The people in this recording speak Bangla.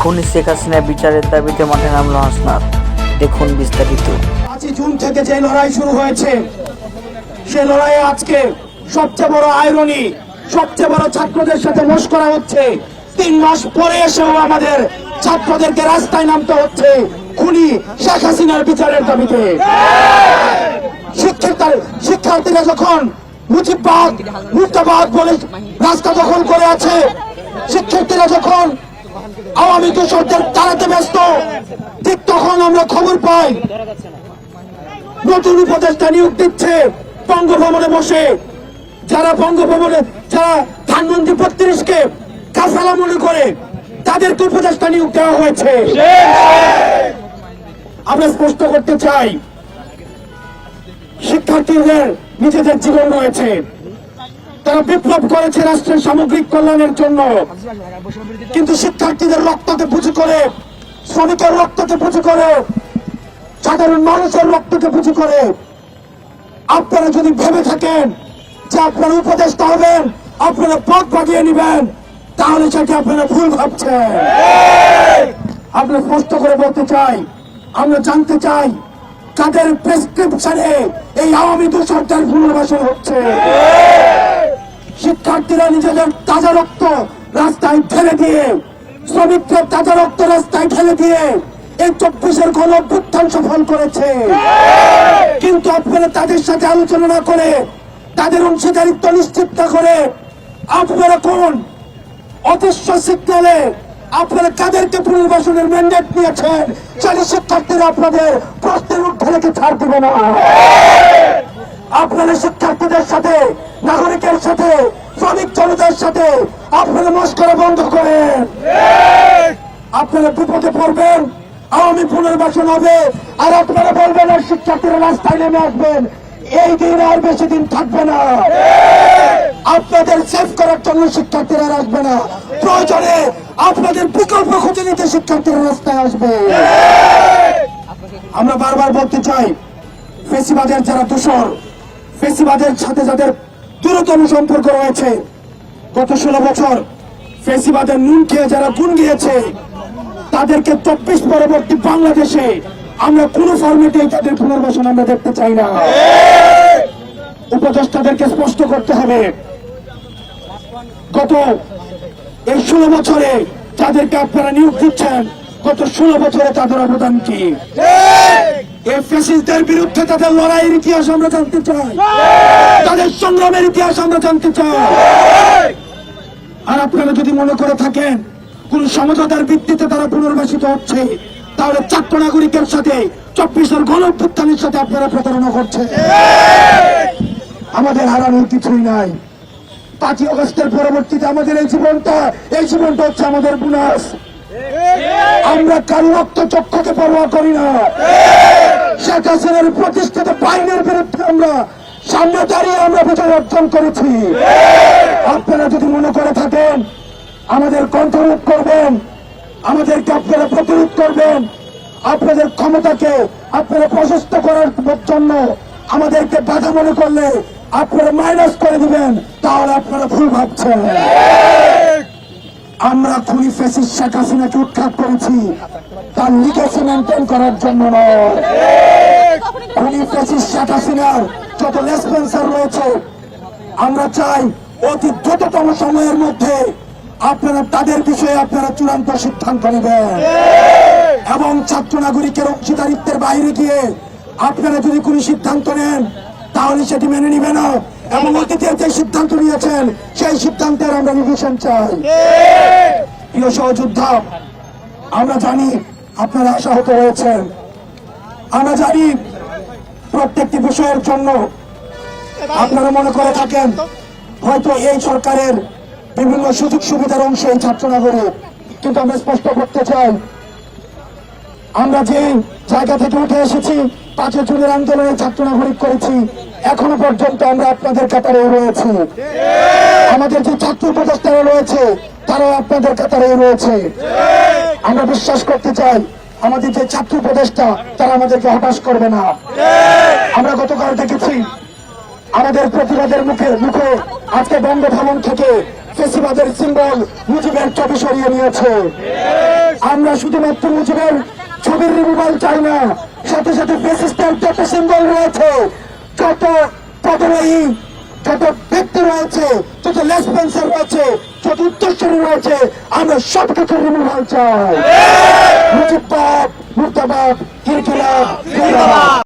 খুনি শেখ হাসিনা বিচারের দাবিতে মাঠে নামলো হাসনাত। দেখুন বিস্তারিত। পাঁচই জুন থেকে যে লড়াই শুরু হয়েছে, সে লড়াইয়ে আজকে সবচেয়ে বড় আয়রনি সবচেয়ে বড় ছাত্রদের সাথে করা হচ্ছে। তিন মাস পরে এসেও আমাদের ছাত্রদেরকে রাস্তায় নামতে হচ্ছে খুনি শেখ হাসিনার বিচারের দাবিতে। শিক্ষার্থী শিক্ষার্থীরা যখন মুজিববাদ মুক্তাবাদ বলে রাস্তা দখল করে আছে, শিক্ষার্থীরা যখন আওয়ামী দোষরদের তাড়াতে ব্যস্ত। ঠিক তখন আমরা খবর পাই, নতুন উপদেষ্টা নিয়োগ দিচ্ছে বঙ্গভবনে বসে। যারা বঙ্গভবনে, যারা ধানমন্ত্রী বত্রিশকে কাফালা মনে করে, তাদেরকে উপদেষ্টা নিয়োগ দেওয়া হয়েছে। আমরা স্পষ্ট করতে চাই, শিক্ষার্থীদের, নিজেদের জীবন রয়েছে। তারা বিপ্লব করেছে রাষ্ট্রের সামগ্রিক কল্যাণের জন্য। কিন্তু শিক্ষার্থীদের রক্তকে পুজো করে, শ্রমিকের রক্তকে পুজো করে, সাধারণ মানুষের রক্তকে পুজো করে। আপনারা যদি ভেবে থাকেন যে আপনারা উপদেষ্টা হবেন, আপনারা পথ বাগিয়ে নেবেন, তাহলে সেটি আপনারা ভুল ভাবছেন? আমরা স্পষ্ট করে বলতে চাই, আমরা জানতে চাই, কাদের প্রেসক্রিপশনে এই আওয়ামী দূষণটার পুনর্বাসন হচ্ছে? শিক্ষার্থীরা নিজেদের তাজা রক্ত রাস্তায় ঠেলে দিয়ে, শ্রমিকদের তাজা রক্ত রাস্তায় ঠেলে দিয়ে এই চব্বিশের কোন অভ্যুত্থান সফল করেছে। কিন্তু আপনারা তাদের সাথে আলোচনা না করে, তাদের অংশীদারিত্ব নিশ্চিত না করে আপনারা কোন অদৃশ্য সিগনালে আপনারা কাদেরকে পুনর্বাসনের ম্যান্ডেট নিয়েছেন সেই শিক্ষার্থীরা আপনাদের প্রশ্নের উঠে রেখে ছাড় দিবে না? আপনারা শিক্ষার্থীদের সাথে, নাগরিকের সাথে, শ্রমিক জনতার সাথে আপনারা মস্করা বন্ধ করেন। আপনারা বিপদে পড়বেন, আওয়ামী পুনর্বাসন হবে, আর আপনারা বলবেন আর শিক্ষার্থীরা রাস্তায় নেমে আসবেন। এই দিন আর বেশি দিন থাকবে না। আপনাদের সেভ করার জন্য শিক্ষার্থীরা আসবে না। প্রয়োজনে আপনাদের বিকল্প খুঁজে নিতে শিক্ষার্থীরা রাস্তায় আসবে। আমরা বারবার বলতে চাই, ফেসিবাদের যারা দূষণ ফেসিবাদের সাথে যাদের দূরতম সম্পর্ক রয়েছে, গত ষোলো বছর ফেসিবাদের নুন খেয়ে যারা গুণ গিয়েছে, তাদেরকে চব্বিশ পরবর্তী বাংলাদেশে আমরা কোন ফর্মেটে তাদের পুনর্বাসন আমরা দেখতে চাই না। উপদেষ্টাদেরকে স্পষ্ট করতে হবে, গত এই ষোলো বছরে যাদেরকে আপনারা নিয়োগ দিচ্ছেন, গত ষোলো বছরে তাদের অবদান কি? এই ফ্যাসিস্টদের বিরুদ্ধে তাদের লড়াইয়ের ইতিহাস আমরা জানতে চাই। তাদের সংগ্রামের ইতিহাস আমরা জানতে চাই। আর আপনারা যদি মনে করে থাকেন, কোন সমঝোতার ভিত্তিতে তারা পুনর্বাসিত হচ্ছে, তাহলে ছাত্র নাগরিকের সাথে, চব্বিশের গণ সাথে আপনারা প্রতারণা করছে আমাদের হারানোর কিছুই নাই। পাঁচই অগস্টের পরবর্তীতে আমাদের এই জীবনটা এই জীবনটা হচ্ছে আমাদের বুনাস। আমরা কারও রক্ত চক্ষুকে পরোয়া করি না। শেখ হাসিনার প্রতিষ্ঠিত বাইনের বিরুদ্ধে আমরা সামনে দাঁড়িয়ে আমরা বিজয় অর্জন করেছি। আপনারা যদি মনে করে থাকেন, আমাদের কণ্ঠরোধ করবেন, আমাদেরকে আপনারা প্রতিরোধ করবেন, আপনাদের ক্ষমতাকে আপনারা প্রশস্ত করার জন্য আমাদেরকে বাধা মনে করলে আপনারা মাইনাস করে দিবেন, তাহলে আপনারা ভুল ভাবছেন। আমরা খুনি ফেসিস শেখ হাসিনাকে উৎখাত করেছি। তার লিগেসি মেনটেন করার জন্য নয়। খুনি ফেসিস শেখ হাসিনার যত রেসপন্সার রয়েছে, আমরা চাই অতি দ্রুততম সময়ের মধ্যে আপনারা তাদের বিষয়ে আপনারা চূড়ান্ত সিদ্ধান্ত নেবেন। এবং ছাত্র নাগরিকের অংশীদারিত্বের বাইরে গিয়ে আপনারা যদি কোনো সিদ্ধান্ত নেন, তাহলে সেটি মেনে নিবে না। এবং অতীতের যে সিদ্ধান্ত নিয়েছেন সেই সিদ্ধান্তের আমরা রিভিশন চাই। প্রিয় সহযোদ্ধা আমরা জানি আপনারা আশাহত রয়েছেন। আমরা জানি প্রত্যেকটি বিষয়ের জন্য আপনারা মনে করে থাকেন হয়তো এই সরকারের বিভিন্ন সুযোগ সুবিধার অংশ এই ছাত্র নাগরিক কিন্তু আমরা স্পষ্ট করতে চাই আমরা যে জায়গা থেকে উঠে এসেছি পাঁচে জুনের আন্দোলনে ছাত্র নাগরিক করেছি, এখনও পর্যন্ত আমরা আপনাদের কাতারে রয়েছি। আমাদের যে ছাত্র উপদেষ্টারা রয়েছে, তারাও আপনাদের কাতারে রয়েছে। আমরা বিশ্বাস করতে চাই, আমাদের যে ছাত্র উপদেষ্টা, তারা আমাদেরকে হতাশ করবে না। আমরা গতকাল দেখেছি, আমাদের প্রতিবাদের মুখে মুখে আজকে বঙ্গভবন থেকে ফেসিবাদের সিম্বল মুজিবের ছবি সরিয়ে নিয়েছে। আমরা শুধুমাত্র মুজিবের ছবির রিমুভাল চাই না। সাথে সাথে ফেসিস্টের যত সিম্বল রয়েছে, যত পদবাহী যত ব্যক্তি রয়েছে, যত লেসপেন্সার রয়েছে, যত উত্তরসূরি রয়েছে, আমরা সব কিছু রিমুভাল চাই মুজিবাদ মুর্দাবাদ ইনকিলাব জিন্দাবাদ